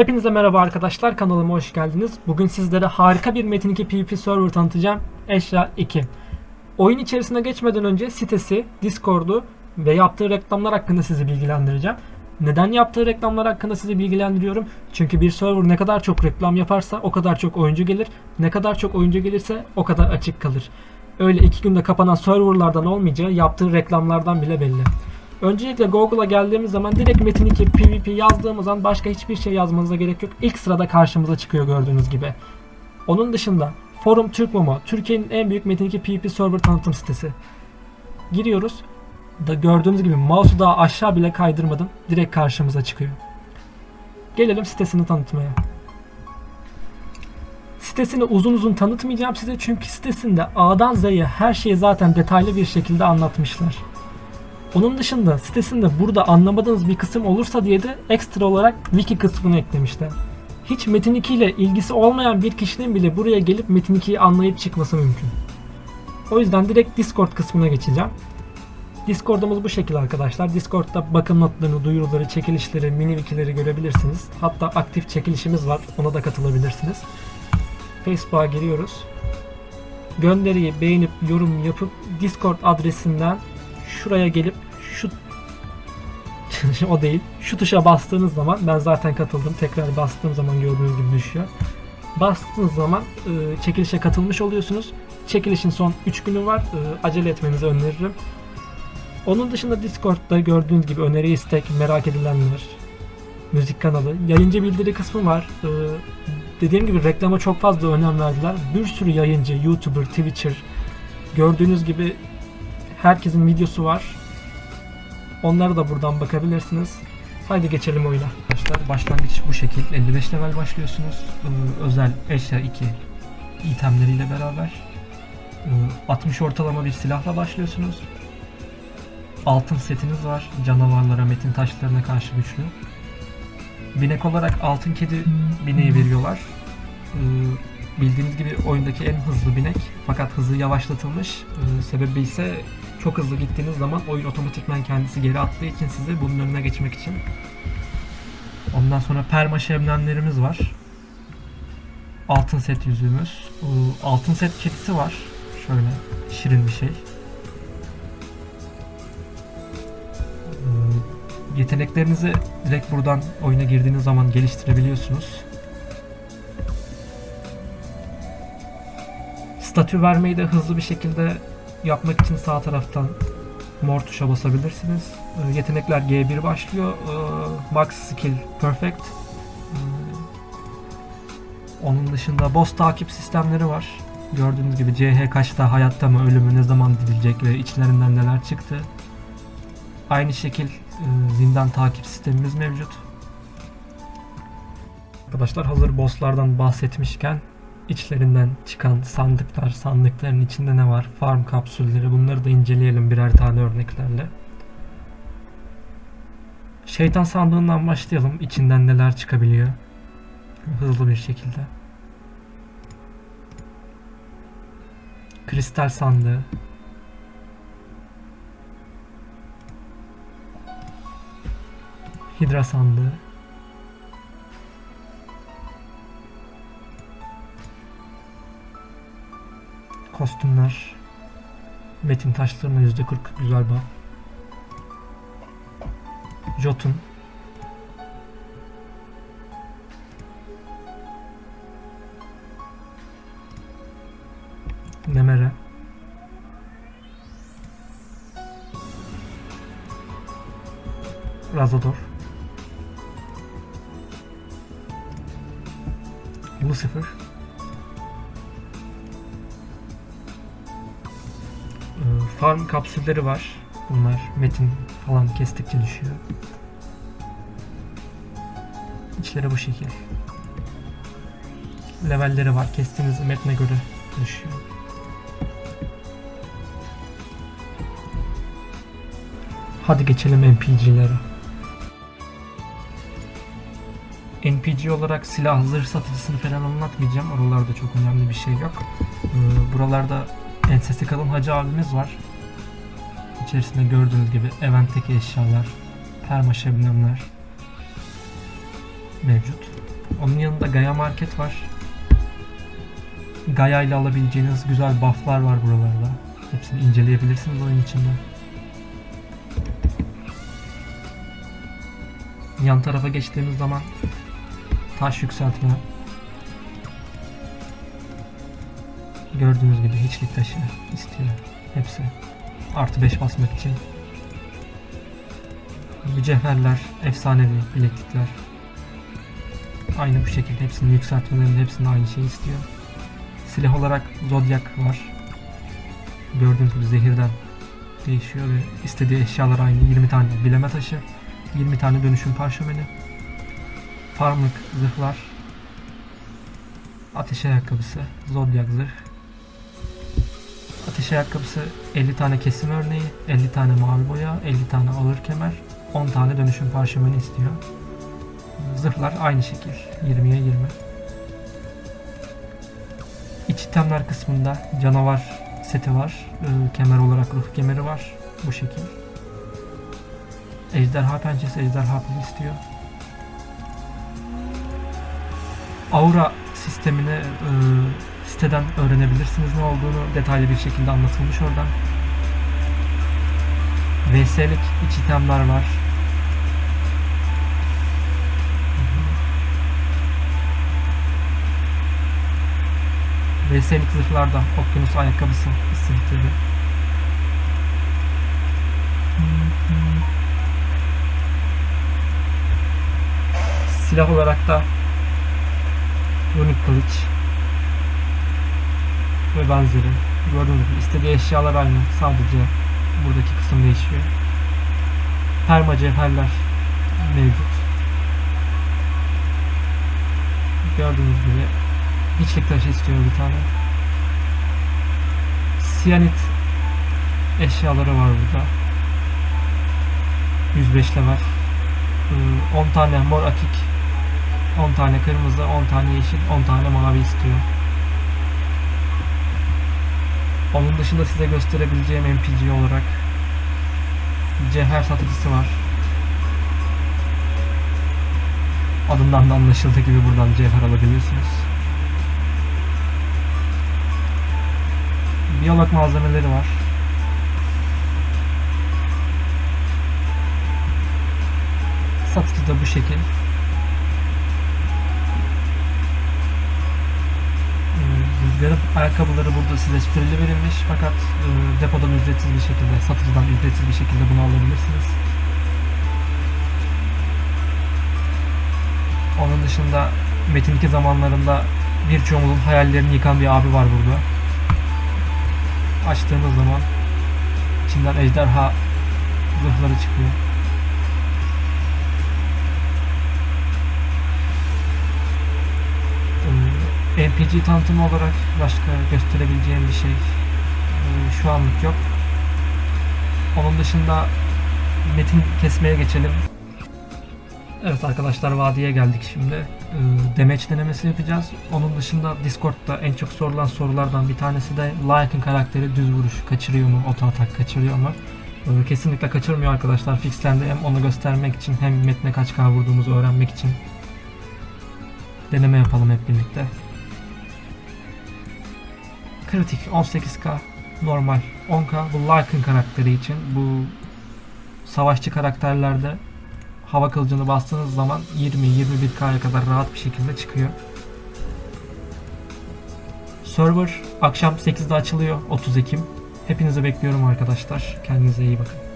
Hepinize merhaba arkadaşlar kanalıma hoş geldiniz. Bugün sizlere harika bir Metin 2 PvP server tanıtacağım. Eşya 2. Oyun içerisine geçmeden önce sitesi, Discord'u ve yaptığı reklamlar hakkında sizi bilgilendireceğim. Neden yaptığı reklamlar hakkında sizi bilgilendiriyorum? Çünkü bir server ne kadar çok reklam yaparsa o kadar çok oyuncu gelir. Ne kadar çok oyuncu gelirse o kadar açık kalır. Öyle iki günde kapanan serverlardan olmayacağı yaptığı reklamlardan bile belli. Öncelikle Google'a geldiğimiz zaman direkt Metin 2 PvP yazdığımız zaman başka hiçbir şey yazmanıza gerek yok. İlk sırada karşımıza çıkıyor gördüğünüz gibi. Onun dışında Forum Türk Momo, Türkiye'nin en büyük Metin 2 PvP server tanıtım sitesi. Giriyoruz. Da gördüğünüz gibi mouse'u daha aşağı bile kaydırmadım. Direkt karşımıza çıkıyor. Gelelim sitesini tanıtmaya. Sitesini uzun uzun tanıtmayacağım size çünkü sitesinde A'dan Z'ye her şeyi zaten detaylı bir şekilde anlatmışlar. Onun dışında sitesinde burada anlamadığınız bir kısım olursa diye de ekstra olarak wiki kısmını eklemişler. Hiç Metin 2 ile ilgisi olmayan bir kişinin bile buraya gelip Metin 2'yi anlayıp çıkması mümkün. O yüzden direkt Discord kısmına geçeceğim. Discord'umuz bu şekilde arkadaşlar. Discord'da bakım notlarını, duyuruları, çekilişleri, mini wikileri görebilirsiniz. Hatta aktif çekilişimiz var. Ona da katılabilirsiniz. Facebook'a giriyoruz. Gönderiyi beğenip yorum yapıp Discord adresinden şuraya gelip şu o değil. Şu tuşa bastığınız zaman ben zaten katıldım. Tekrar bastığım zaman gördüğünüz gibi düşüyor. Bastığınız zaman e, çekilişe katılmış oluyorsunuz. Çekilişin son 3 günü var. E, acele etmenizi öneririm. Onun dışında Discord'da gördüğünüz gibi öneri istek, merak edilenler, müzik kanalı, yayıncı bildiri kısmı var. E, dediğim gibi reklama çok fazla önem verdiler. Bir sürü yayıncı, YouTuber, Twitcher gördüğünüz gibi herkesin videosu var. Onlara da buradan bakabilirsiniz. Haydi geçelim oyuna. Arkadaşlar başlangıç bu şekil. 55 level başlıyorsunuz. Ee, özel eşya 2 itemleriyle beraber. Ee, 60 ortalama bir silahla başlıyorsunuz. Altın setiniz var. Canavarlara, metin taşlarına karşı güçlü. Binek olarak altın kedi bineği veriyorlar. Ee, bildiğiniz gibi oyundaki en hızlı binek fakat hızı yavaşlatılmış. Ee, sebebi ise çok hızlı gittiğiniz zaman oyun otomatikman kendisi geri attığı için sizi bunun önüne geçmek için. Ondan sonra perma şebnemlerimiz var. Altın set yüzüğümüz. Altın set kedisi var. Şöyle şirin bir şey. Ee, Yeteneklerinizi direkt buradan oyuna girdiğiniz zaman geliştirebiliyorsunuz. Statü vermeyi de hızlı bir şekilde yapmak için sağ taraftan mor tuşa basabilirsiniz. Ee, Yetenekler G1 başlıyor. Ee, Max Skill Perfect. Ee, Onun dışında boss takip sistemleri var. Gördüğünüz gibi CH kaçta, hayatta mı, ölümü ne zaman dizilecek ve içlerinden neler çıktı. Aynı şekil e, zindan takip sistemimiz mevcut. Arkadaşlar hazır bosslardan bahsetmişken içlerinden çıkan sandıklar, sandıkların içinde ne var, farm kapsülleri bunları da inceleyelim birer tane örneklerle. Şeytan sandığından başlayalım. İçinden neler çıkabiliyor. Hızlı bir şekilde. Kristal sandığı. Hidra sandığı. Kostümler. Metin taşlarına %40 güzel buff. Jotun. Nemere. Razador. Lucifer. Farm kapsülleri var. Bunlar metin falan kestikçe düşüyor. İçleri bu şekil. Levelleri var. Kestiğiniz metne göre düşüyor. Hadi geçelim NPC'lere. NPC olarak silah zırh satıcısını falan anlatmayacağım. Oralarda çok önemli bir şey yok. Ee, buralarda ensesi kalın hacı abimiz var. İçerisinde gördüğünüz gibi eventteki eşyalar, perma şebnemler mevcut. Onun yanında Gaia Market var. Gaia ile alabileceğiniz güzel bufflar var buralarda. Hepsini inceleyebilirsiniz oyun içinde. Yan tarafa geçtiğimiz zaman taş yükseltme. Gördüğünüz gibi hiçlik taşı istiyor. Hepsi. Artı 5 basmak için. Mücevherler, efsanevi bileklikler. Aynı bu şekilde hepsinin yükseltmelerinde hepsinin aynı şeyi istiyor. Silah olarak Zodiac var. Gördüğünüz gibi zehirden değişiyor ve istediği eşyalar aynı. 20 tane bileme taşı, 20 tane dönüşüm parşömeni, farmlık zırhlar, ateş ayakkabısı, Zodiac zırh, ateş ayakkabısı 50 tane kesim örneği, 50 tane mavi boya, 50 tane ağır kemer, 10 tane dönüşüm parşömeni istiyor. Zırhlar aynı şekil. 20'ye 20. İç itemler kısmında canavar seti var. Ee, kemer olarak ruh kemeri var. Bu şekil. Ejderha pençesi, ejderha pili istiyor. Aura sistemini e, siteden öğrenebilirsiniz ne olduğunu detaylı bir şekilde anlatılmış oradan. VS'lik iç itemler var. VS'lik zırhlarda okyanus ayakkabısı istedikleri. Silah olarak da Runik kılıç ve benzeri. Gördüğünüz gibi istediği eşyalar aynı. Sadece buradaki kısım değişiyor. Perma cevherler mevcut. Gördüğünüz gibi hiçlik taşı istiyor bir tane. Siyanit eşyaları var burada. 105 level. Ee, 10 tane mor akik, 10 tane kırmızı, 10 tane yeşil, 10 tane mavi istiyor. Onun dışında size gösterebileceğim MPG olarak cevher satıcısı var. Adından da anlaşıldığı gibi buradan cevher alabiliyorsunuz. Biyolog malzemeleri var. Satıcı da bu şekil. Rüzgarın ayakkabıları burada size süreli verilmiş fakat e, depodan ücretsiz bir şekilde, satıcıdan ücretsiz bir şekilde bunu alabilirsiniz. Onun dışında Metin 2 zamanlarında birçoğumuzun hayallerini yıkan bir abi var burada. Açtığımız zaman içinden ejderha zırhları çıkıyor. NPC tanıtımı olarak başka gösterebileceğim bir şey e, şu anlık yok. Onun dışında metin kesmeye geçelim. Evet arkadaşlar vadiye geldik şimdi. Ee, Damage denemesi yapacağız. Onun dışında Discord'da en çok sorulan sorulardan bir tanesi de Lycan karakteri düz vuruş kaçırıyor mu? Auto atak kaçırıyor mu? Ee, Kesinlikle kaçırmıyor arkadaşlar. Fixlendi hem onu göstermek için hem metne kaç K vurduğumuzu öğrenmek için. Deneme yapalım hep birlikte. Kritik 18k normal 10k bu Lycan karakteri için bu savaşçı karakterlerde hava kılıcını bastığınız zaman 20-21k'ya kadar rahat bir şekilde çıkıyor. Server akşam 8'de açılıyor 30 Ekim. Hepinizi bekliyorum arkadaşlar. Kendinize iyi bakın.